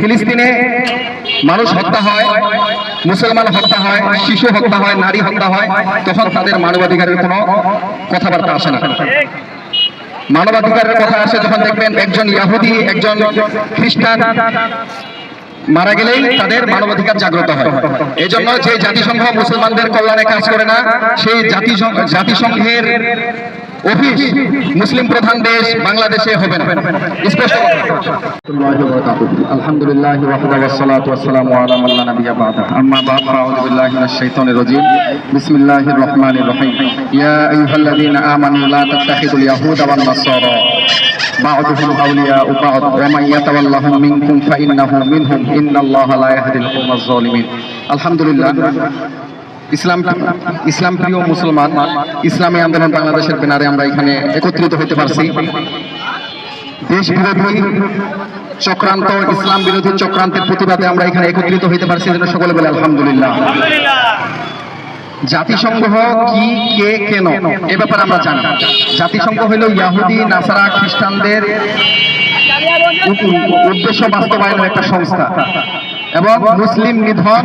ফিলিস্তিনে মানুষ হত্যা হয়, মুসলমান হত্যা হয়, শিশু হত্যা হয়, নারী হত্যা হয়, তখন তাদের মানবাধিকারের কোনো কথাবার্তা আসে না। মানবাধিকারের কথা আসে যখন দেখবেন একজন ইয়াহুদি, একজন খ্রিস্টান মারা গেলেই তাদের মানবাধিকার জাগ্রত হয়। এই জন্য যে জাতিসংঘ মুসলমানদের কল্যাণে কাজ করে না, সেই জাতিসংঘ জাতিসংঘের অফিস মুসলিম প্রধান দেশ বাংলাদেশে হবে না স্পষ্ট আলহামদুলিল্লাহ ওয়াহদা ওয়াসসালাতু ওয়াসসালামু আলা মান লা নাবিয়্যা বা'দা আম্মা বা'দ ফাআউযু বিল্লাহি মিনাশ শাইতানির রাজীম বিসমিল্লাহির রহমানির রহিম ইয়া আইয়ুহাল্লাযীনা আমানু লা তাত্তাখিযুল ইয়াহুদা ওয়ান নাসারা بعضهم أولياء بعض ومن يتولهم منكم فإنه منهم إن الله لا يهدي القوم الظالمين الحمد لله ইসলাম ইসলাম প্রিয় মুসলমান, ইসলামী আন্দোলন বাংলাদেশের ব্যানারে আমরা এখানে একত্রিত হতে পারছি। দেশ বিরোধী চক্রান্ত, ইসলাম বিরোধী চক্রান্তের প্রতিবাদে আমরা এখানে একত্রিত হতে পারছি যেন সকলে বলে আলহামদুলিল্লাহ। জাতিসংঘ কি, কে, কেন, এ ব্যাপারে আমরা জানি। জাতিসংঘ হলো ইয়াহুদি, নাসারা খ্রিস্টানদের উদ্দেশ্য বাস্তবায়নের একটা সংস্থা। এবং মুসলিম নিধন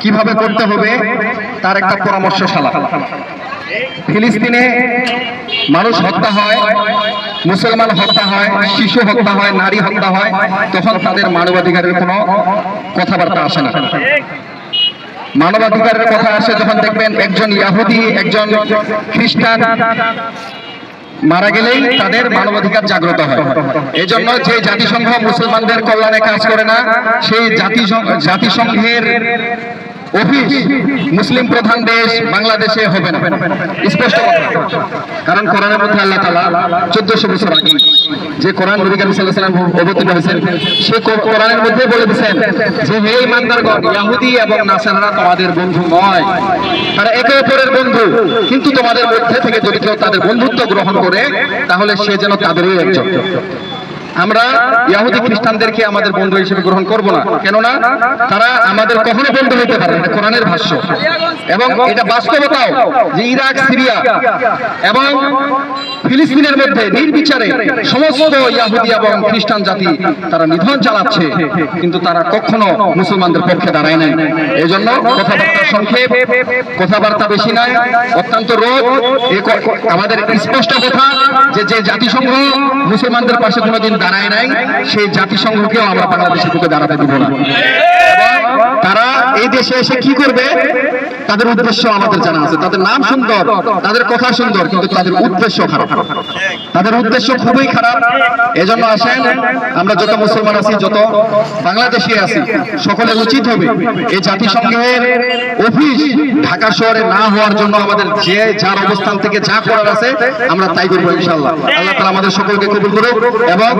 কীভাবে করতে হবে তার একটা পরামর্শশালা। ফিলিস্তিনে মানুষ হত্যা হয়, মুসলমান হত্যা হয়, শিশু হত্যা হয়, নারী হত্যা হয়, তখন তাদের মানবাধিকারের কোনো কথাবার্তা আসে না। মানবাধিকারের কথা আসে যখন দেখবেন একজন ইয়াহুদি, একজন খ্রিস্টান মারা গেলেই তাদের মানবাধিকার জাগ্রত হয়। এই জন্য যে জাতিসংঘ মুসলমানদের কল্যাণে কাজ করে না, সেই জাতিসংঘ জাতিসংঘের মুসলিম প্রধান দেশ বাংলাদেশে হবে না। স্পষ্ট কারণ কোরআনের মধ্যে আল্লাহ তালা চোদ্দশো বছর আগে যে কোরআন নবী করিম সাল্লাল্লাহু অবতীর্ণ হয়েছেন, সে কোরআনের মধ্যে বলে দিয়েছেন যে, হে ইমানদারগণ এবং নাসারারা তোমাদের বন্ধু নয়। তারা একে অপরের বন্ধু। কিন্তু তোমাদের মধ্যে থেকে যদি কেউ তাদের বন্ধুত্ব গ্রহণ করে, তাহলে সে যেন তাদেরই একজন। আমরা ইহুদি খ্রিস্টানদেরকে আমাদের বন্ধু হিসেবে গ্রহণ করব না। কেননা তারা আমাদের কখনো বন্ধু হতে পারে না কোরআনের ভাষ্য। এবং এটা বাস্তবতাও যে ইরাক, সিরিয়া এবং ফিলিস্তিনের মধ্যে নির্বিচারে সমস্ত ইয়াহুদি এবং খ্রিস্টান জাতি তারা নিধন চালাচ্ছে, কিন্তু তারা কখনো মুসলমানদের পক্ষে দাঁড়ায় নাই। এই জন্য কথাবার্তা সংক্ষেপ, কথাবার্তা বেশি নাই, অত্যন্ত এ আমাদের স্পষ্ট কথা যে যে জাতিসংঘ মুসলমানদের পাশে কোনোদিন দাঁড়ায় নাই, সেই জাতিসংঘকেও আমরা বাংলাদেশের বুকে দাঁড়াতে দিব না। তারা এই দেশে এসে কি করবে? তাদের উদ্দেশ্য আমাদের জানা আছে। তাদের নাম সুন্দর, তাদের কথা সুন্দর, কিন্তু তাদের উদ্দেশ্য খারাপ। তাদের উদ্দেশ্য খুবই খারাপ। এজন্য আসেন, আমরা যত মুসলমান আছি, যত বাংলাদেশি আছি, সকলের উচিত হবে এই জাতিসংঘের অফিস ঢাকা শহরে না হওয়ার জন্য আমাদের যে যার অবস্থান থেকে যা করার আছে, আমরা তাই করব ইনশাল্লাহ আল্লাহ তালা আমাদের সকলকে কবুল করুক এবং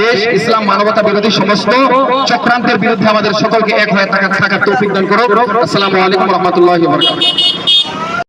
দেশ, ইসলাম, মানবতা বিরোধী সমস্ত চক্রান্তের বিরুদ্ধে আমাদের সকলকে এক হয়ে থাকার তৌফিক দান করুক। আসসালামু আলাইকুম রহমতুল্লাহ Thank you.